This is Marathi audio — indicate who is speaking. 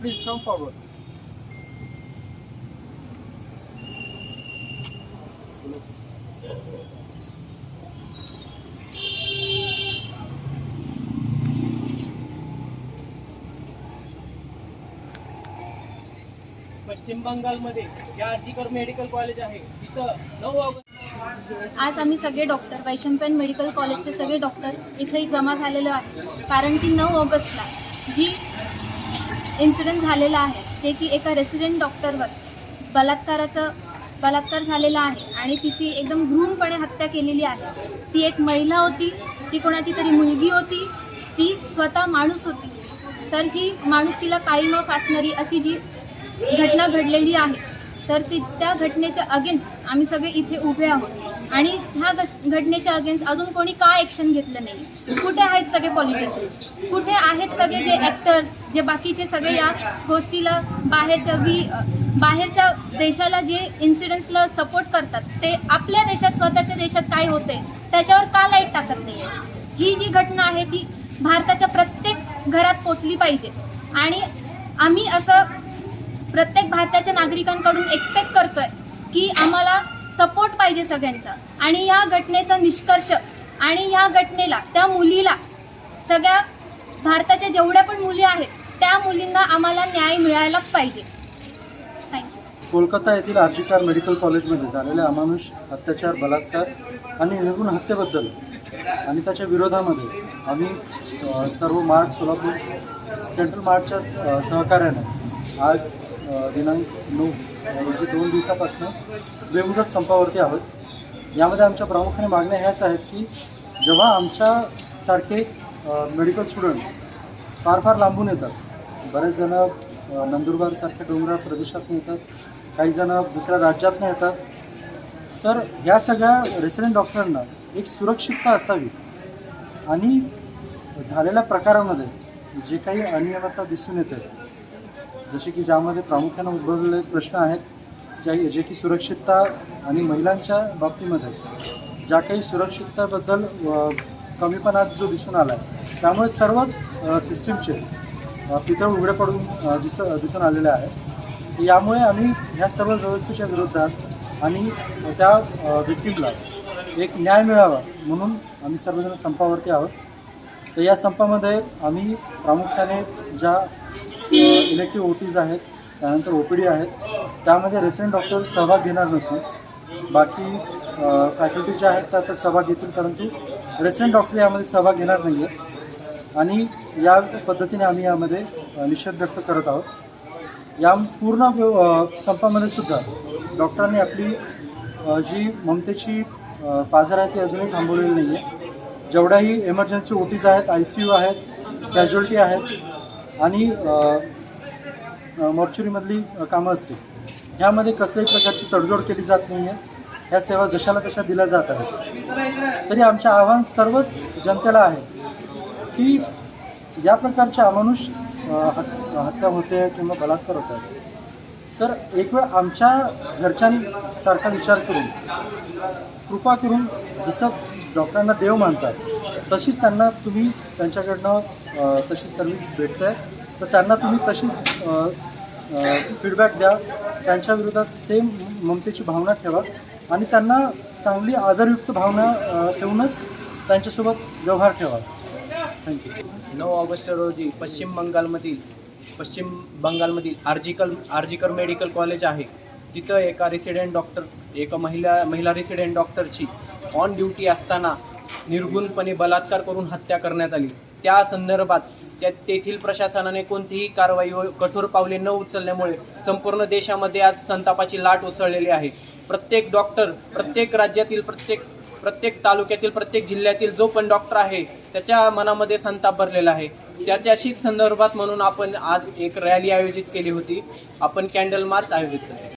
Speaker 1: Please come forward.
Speaker 2: पश्चिम बंगालमध्ये जे आर्जिकर मेडिकल कॉलेज आहे तिथं नऊ ऑगस्ट
Speaker 3: आज आम्ही सगळे डॉक्टर वैशंपन मेडिकल कॉलेजचे सगळे डॉक्टर इथे जमा झालेलो आहे कारण की नऊ ऑगस्टला जी इन्सिडेंट झालेला आहे जे की एका रेसिडेंट डॉक्टरवर बलात्काराचं बलात्कार झालेला आहे आणि तिची एकदम घृणपणे हत्या केलेली आहे. ती एक महिला होती ती कोणाची तरी मुलगी होती ती स्वतः माणूस होती. तर ही माणूस तिला काळीमा फासणारी अशी जी घटना घडलेली आहे तर ती त्या घटनेच्या अगेन्स्ट आम्ही सगळे इथे उभे आहोत. आणि ह्या घटनेच्या अगेन्स्ट अजून कोणी का ॲक्शन घेतलं नाही? कुठे आहेत सगळे पॉलिटिशियन्स कुठे आहेत सगळे जे ॲक्टर्स जे बाकीचे सगळे या गोष्टीला बाहेरच्या वी बाहेरच्या देशाला जे इन्सिडेंट्सला सपोर्ट करतात ते आपल्या देशात स्वतःच्या देशात काय होते त्याच्यावर का लाइट टाकत नाही ही जी घटना आहे ती भारताच्या प्रत्येक घरात पोचली पाहिजे. आणि आम्ही असं प्रत्येक भारताच्या नागरिकांकडून एक्सपेक्ट करतोय की आम्हाला सपोर्ट पाहिजे सगळ्यांचा. आणि या घटनेचा निष्कर्ष आणि ह्या घटनेला त्या मुलीला सगळ्या भारताच्या जेवढ्या पण मुली आहेत त्या मुलींना आम्हाला न्याय मिळायलाच पाहिजे. थँक्यू
Speaker 1: कोलकाता येथील आर्जिकार मेडिकल कॉलेजमध्ये झालेल्या अमानुष अत्याचार बलात्कार आणि निर्गुण हत्येबद्दल आणि त्याच्या विरोधामध्ये आम्ही अ, सर्व मार्च सोलापूर सेंट्रल मार्चच्या स- सहकार्यानं आज दिनांक नऊ म्हणजे दोन दिवसापासून बेमुदत संपावरती आहोत. यामध्ये आमच्या प्रामुख्याने मागण्या ह्याच आहेत की जेव्हा आमच्यासारखे मेडिकल स्टुडंट्स फार फार लांबून येतात बरेच जण नंदुरबारसारख्या डोंगराळ प्रदेशातून येतात काही जण दुसऱ्या राज्यातून येतात तर या सगळ्या रेसिडेंट डॉक्टरांना एक सुरक्षितता असावी. आणि झालेल्या प्रकारामध्ये जे काही अनियमितता दिसून येते जसे की ज्यामध्ये प्रामुख्यानं उद्भवलेले प्रश्न आहेत ज्या जे की सुरक्षितता आणि महिलांच्या बाबतीमध्ये ज्या काही सुरक्षिततेबद्दल कमीपणात कमीपणा जो दिसून आला आहे त्यामुळे सर्वच सिस्टीमचे पितळ उघडे पडून दिस दिसून आलेले आहे यामुळे आम्ही ह्या सर्व व्यवस्थेच्या विरोधात आणि त्या विक्टीमला एक न्याय मिळावा म्हणून आम्ही सर्वजण संपावरती आहोत. तर या संपामध्ये आम्ही प्रामुख्याने ज्या इलेक्टिव्ह ओ टीज आहेत त्यानंतर ओ पी डी आहेत. त्यामध्ये रेसिडेंट डॉक्टर सहभाग घेणार नसून बाकी फॅकल्टी ज्या आहेत त्या तर सहभाग घेतील परंतु रेसिडेंट डॉक्टर यामध्ये सहभाग घेणार नाही आहेत आणि या पद्धतीने आम्ही यामध्ये निषेध व्यक्त करत आहोत. या पूर्ण संपामध्ये सुद्धा डॉक्टरांनी आपली जी ममतेची पाजर आहे ती अजूनही थांबवलेली नाही आहे जेवढ्याही एमर्जन्सी ओ टीज आहेत आय सी यू आहेत कॅज्युअल्टी आहेत आणि मॉर्च्युरीमधली कामं असतील. ह्यामध्ये कसल्याही प्रकारची तडजोड केली जात नाही आहे ह्या सेवा जशाला तशा दिल्या जात आहेत. तरी आमचे आव्हान सर्वच जनतेला आहे की या प्रकारच्या अमानुष हत्या होते किंवा बलात्कार होत आहे तर एक वेळ आमच्या घरच्यांसारखा विचार करून कृपा करून जसं डॉक्टरांना देव मानतात तशीच त्यांना तुम्ही त्यांच्याकडनं तशी सर्व्हिस भेटते आहे तर त्यांना तुम्ही तशीच फीडबॅक द्या. त्यांच्या विरोधात सेम ममतेची भावना ठेवा. आणि त्यांना चांगली आदरयुक्त भावना ठेवूनच त्यांच्यासोबत व्यवहार ठेवा. थँक्यू
Speaker 2: नऊ ऑगस्ट रोजी पश्चिम बंगालमधील पश्चिम बंगालमधील आर्जिकल आर्जिकर मेडिकल कॉलेज आहे. तिथं एका रेसिडेंट डॉक्टर एका महिला महिला रेसिडेंट डॉक्टरची ऑन ड्युटी असताना निर्गुणपणे बलात्कार करून हत्या करण्यात आली. त्या संदर्भात त्या तेथील प्रशासनाने कोणतीही कारवाई व कठोर पावले न उचलल्यामुळे संपूर्ण देशामध्ये आज संतापाची लाट उसळलेली आहे. प्रत्येक डॉक्टर प्रत्येक राज्यातील प्रत्येक प्रत्येक तालुक्यातील प्रत्येक जिल्ह्यातील जो पण डॉक्टर आहे त्याच्या मनामध्ये संताप भरलेला आहे. त्याच्याशी संदर्भात म्हणून आपण आज एक रॅली आयोजित केली होती. आपण कॅन्डल मार्च आयोजित केली.